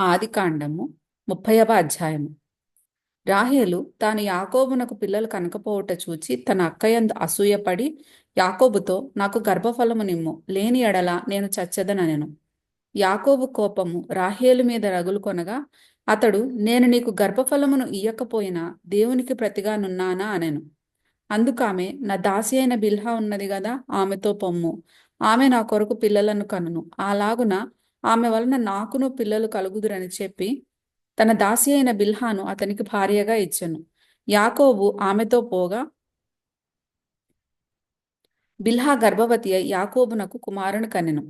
ఆదికాండము ముప్పైవ అధ్యాయము. రాహేలు తాను యాకోబునకు పిల్లలు కనకపోవట చూచి తన అక్కయందు అసూయపడి యాకోబుతో నాకు గర్భఫలము నిమ్ము లేని ఎడల నేను చచ్చదనెను యాకోబు కోపము రాహేలు మీద రగులు కొనగా అతడు నేను నీకు గర్భఫలమును ఇయ్యకపోయినా దేవునికి ప్రతిగా నున్నానా? అనెను. అందుకామె నా దాసి అయిన బిల్హా ఉన్నది గదా ఆమెతో పొమ్ము. ఆమె నా కొరకు పిల్లలను కనును. అలాగున ఆమె వలన నాకును పిల్లలు కలుగుదురని చెప్పి తన దాసి అయిన బిల్హాను అతనికి భార్యగా ఇచ్చెను. యాకోబు ఆమెతో పోగా బిల్హా గర్భవతి అయి యాకోబునకు కుమారుని కనెను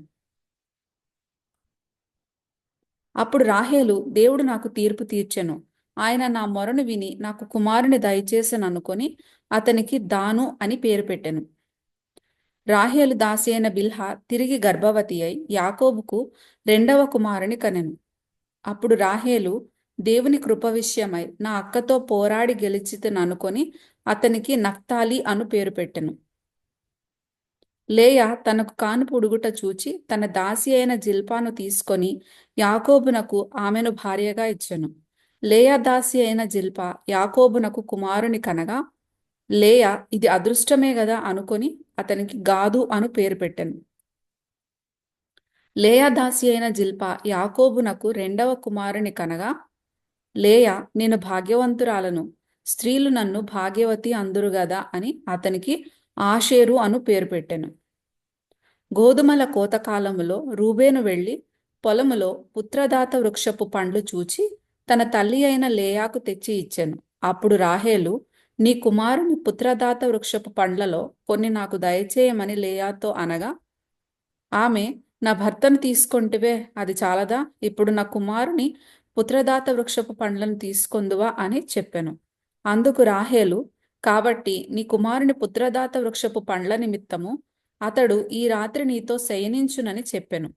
అప్పుడు రాహేలు దేవుడు నాకు తీర్పు తీర్చెను. ఆయన నా మొరను విని నాకు కుమారుని దయచేసను అనుకొని అతనికి దాను అని పేరు పెట్టెను. రాహేలు దాసి అయిన బిల్హా తిరిగి గర్భవతి అయి యాకోబుకు రెండవ కుమారుని కనెను. అప్పుడు రాహేలు దేవుని కృప విషయమై నా అక్కతో పోరాడి గెలిచితను అనుకొని అతనికి నఫ్తాలి అను పేరు పెట్టెను. లేయ తనకు కాను పుడుగుట చూచి తన దాసి అయిన జిల్పాను తీసుకొని యాకోబునకు ఆమెను భార్యగా ఇచ్చెను. లేయా దాసి అయిన జిల్పా యాకోబునకు కుమారుని కనగా లేయ ఇది అదృష్టమే గదా అనుకొని అతనికి గాదు అను పేరు పెట్టాను. లేయా దాసి అయిన జిల్పా యాకోబునకు రెండవ కుమారుని కనగా లేయ నేను భాగ్యవంతురాలను స్త్రీలు నన్ను భాగ్యవతి అందురు గదా అని అతనికి ఆషేరు అను పేరు పెట్టెను. గోధుమల కోతకాలములో రూబేను వెళ్ళి పొలములో పుత్రదాత వృక్షపు పండ్లు చూచి తన తల్లి అయిన లేయాకు తెచ్చి ఇచ్చెను. అప్పుడు రాహేలు నీ కుమారుని పుత్రదాత వృక్షపు పండ్లలో కొన్ని నాకు దయచేయమని లేయాతో అనగా ఆమె నా భర్తను తీసుకొంటివే అది చాలదా? ఇప్పుడు నా కుమారుని పుత్రదాత వృక్షపు పండ్లను తీసుకొందువా అని చెప్పెను. అందుకు రాహేలు కాబట్టి నీ కుమారుని పుత్రదాత వృక్షపు పండ్ల నిమిత్తము అతడు ఈ రాత్రి నీతో శయనించునని చెప్పెను.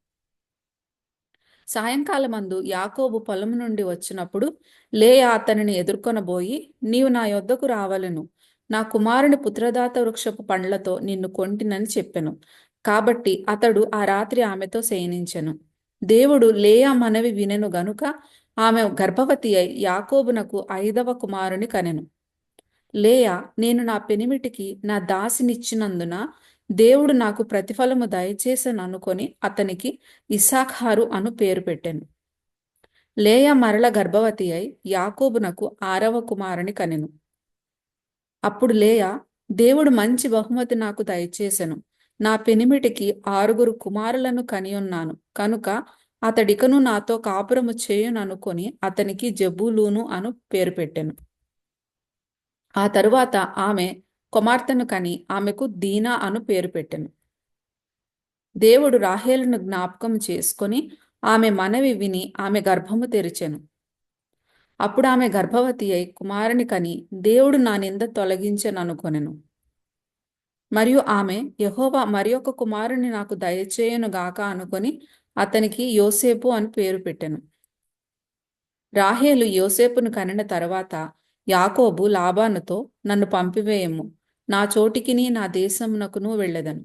సాయంకాలమందు యాకోబు పొలం నుండి వచ్చినప్పుడు లేయా అతనిని ఎదుర్కొనబోయి నీవు నా యొద్దకు రావలను. నా కుమారుని పుత్రదాత వృక్షపు పండ్లతో నిన్ను కొంటినని చెప్పెను. కాబట్టి అతడు ఆ రాత్రి ఆమెతో శయనించెను. దేవుడు లేయా మనవి వినెను గనుక ఆమె గర్భవతి అయి యాకోబునకు ఐదవ కుమారుని కనెను. లేయా నేను నా పెనిమిటికి నా దాసినిచ్చినందున దేవుడు నాకు ప్రతిఫలము దయచేసను అనుకొని అతనికి ఇసాఖారు అను పేరు పెట్టాను. లేయ మరల గర్భవతి అయి యాకోబునకు ఆరవ కుమారుని కనెను. అప్పుడు లేయ దేవుడు మంచి బహుమతి నాకు దయచేసెను. నా పెనిమిటికి ఆరుగురు కుమారులను కనియున్నాను. కనుక అతడికను నాతో కాపురము చేయుననుకొని అతనికి జబూలూను అను పేరు పెట్టెను. ఆ తరువాత ఆమె కుమార్తెను కని ఆమెకు దీనా అను పేరు పెట్టెను. దేవుడు రాహేలును జ్ఞాపకం చేసుకొని ఆమె మనవి విని ఆమె గర్భము తెరిచెను. అప్పుడు ఆమె గర్భవతి అయి కుమారుని కని దేవుడు నా నింద తొలగించెననుకొనెను. మరియు ఆమె యహోవా మరి ఒక కుమారుని నాకు దయచేయనుగాక అనుకొని అతనికి యోసేపు అని పేరు పెట్టెను. రాహేలు యోసేపును కనిన తర్వాత యాకోబు లాబానుతో నన్ను పంపివేయము. నా చోటికిని నా దేశమునకును వెళ్ళదను.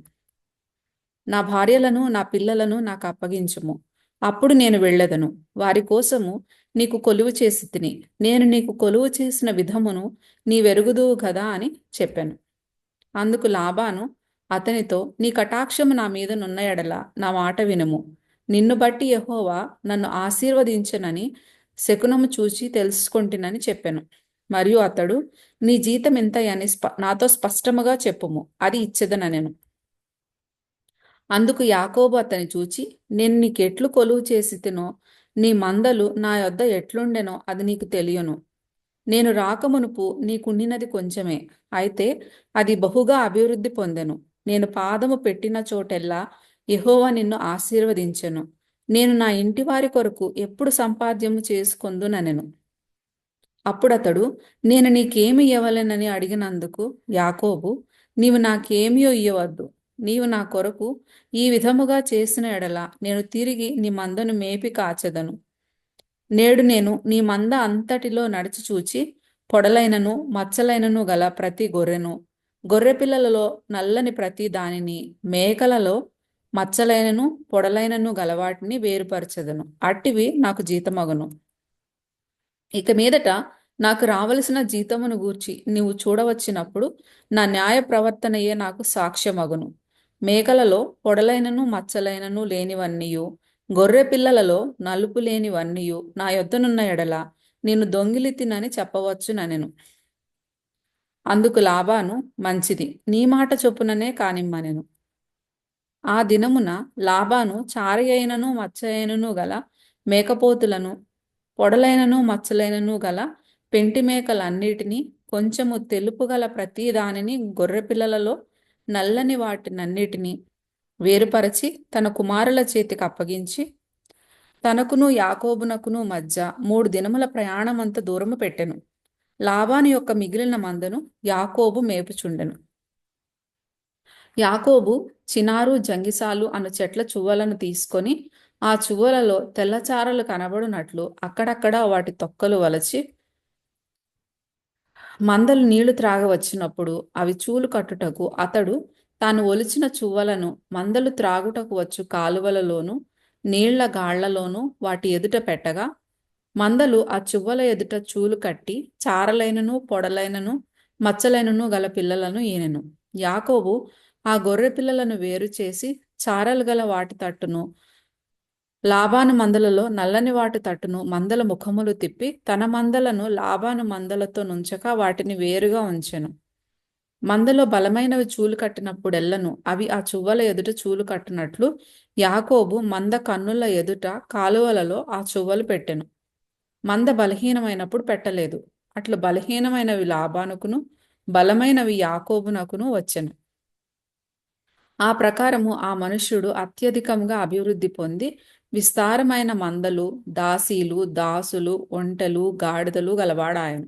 నా భార్యలను నా పిల్లలను నాకు అప్పగించుము. అప్పుడు నేను వెళ్ళదను. వారి కోసము నీకు కొలువు చేసి తిని నేను నీకు కొలువు చేసిన విధమును నీవెరుగుదువు కదా అని చెప్పాను. అందుకు లాభాను అతనితో నీ కటాక్షము నా మీద నున్న ఎడల నా మాట వినుము. నిన్ను బట్టి యహోవా నన్ను ఆశీర్వదించనని శకునము చూచి తెలుసుకుంటునని చెప్పాను. మరియు అతడు నీ జీతం ఎంత అని స్ప నాతో స్పష్టముగా చెప్పుము అది ఇచ్చేదనెను అందుకు యాకోబు అతని చూచి నేను నీకెట్లు కొలువు చేసి తినో నీ మందలు నా యొద్ద ఎట్లుండెనో అది నీకు తెలియను. నేను రాకమునుపు నీకుండినది కొంచెమే అయితే అది బహుగా అభివృద్ధి పొందెను. నేను పాదము పెట్టిన చోటెల్లా యహోవా నిన్ను ఆశీర్వదించెను. నేను నా ఇంటి వారి కొరకు ఎప్పుడు సంపాద్యము చేసుకొందునెను అప్పుడతడు నేను నీకేమి ఇవ్వలేనని అడిగినందుకు యాకోబు నీవు నాకేమియో ఇవ్వవద్దు నీవు నా కొరకు ఈ విధముగా చేసిన ఎడల నేను తిరిగి నీ మందను మేపి కాచెదను. నేడు నేను నీ మంద అంతటిలో నడిచి చూచి పొడలైనను మచ్చలైనను గల ప్రతి గొర్రెను గొర్రె పిల్లలలో నల్లని ప్రతి దానిని మేకలలో మచ్చలైనను పొడలైనను గలవాటిని వేరుపరచెదను. అట్టివి నాకు జీతమగును. ఇక మీదట నాకు రావలసిన జీతమును గూర్చి నీవు చూడవచ్చినప్పుడు నా న్యాయ ప్రవర్తనయే నాకు సాక్ష్యమగును. మేకలలో పొడలైనను మచ్చలైనను లేనివన్నీయు గొర్రె పిల్లలలో నలుపు లేనివన్నీయు నా యొద్దనున్న ఎడల నేను దొంగిలితినని చెప్పవచ్చుననెను. అందుకు లాభాను మంచిది. నీ మాట చొప్పుననే కానిమ్మనెను. ఆ దినమున లాభాను చారయైనను మచ్చయైనను గల మేకపోతులను పొడలైనను మచ్చలైనను గల పెంటి మేకలన్నిటినీ కొంచెము తెలుపు గల ప్రతి దానిని గొర్రెపిల్లలలో నల్లని వాటినన్నిటినీ వేరుపరచి తన కుమారుల చేతికి అప్పగించి తనకును యాకోబునకును మధ్య మూడు దినముల ప్రయాణమంత దూరము పెట్టెను. లాభాని యొక్క మిగిలిన మందను యాకోబు మేపుచుండెను. యాకోబు చినారు జంగిసాలు అను చెట్ల చువ్వలను తీసుకొని ఆ చువ్వలలో తెల్లచారలు కనబడునట్లు అక్కడక్కడ వాటి తొక్కలు వలచి మందలు నీళ్ళు త్రాగవచ్చినప్పుడు అవి చూలు కట్టుటకు అతడు తాను ఒలిచిన చువ్వలను మందలు త్రాగుటకు వచ్చు కాలువలలోనూ నీళ్ళ గాళ్ళలోనూ వాటి ఎదుట పెట్టగా మందలు ఆ చువ్వల ఎదుట చూలు కట్టి చారలైనను పొడలైనను మచ్చలైనను గల పిల్లలను ఈనెను. యాకోబు ఆ గొర్రె పిల్లలను వేరు చేసి చారలు గల వాటి తట్టును లాభాను మందలలో నల్లని వాటి తట్టును మందల ముఖములు తిప్పి తన మందలను లాభాను మందలతో నుంచక వాటిని వేరుగా ఉంచెను. మందలో బలమైనవి చూలు కట్టినప్పుడెల్లను అవి ఆ చువ్వల ఎదుట చూలు కట్టినట్లు యాకోబు మంద కన్నుల ఎదుట కాలువలలో ఆ చువ్వలు పెట్టెను. మంద బలహీనమైనప్పుడు పెట్టలేదు. అట్లు బలహీనమైనవి లాభానుకును బలమైనవి యాకోబునకును వచ్చెను. ఆ ప్రకారము ఆ మనుష్యుడు అత్యధికంగా అభివృద్ధి పొంది విస్తారమైన మందలు దాసీలు దాసులు ఒంటెలు గాడిదలు గలవాడాయను.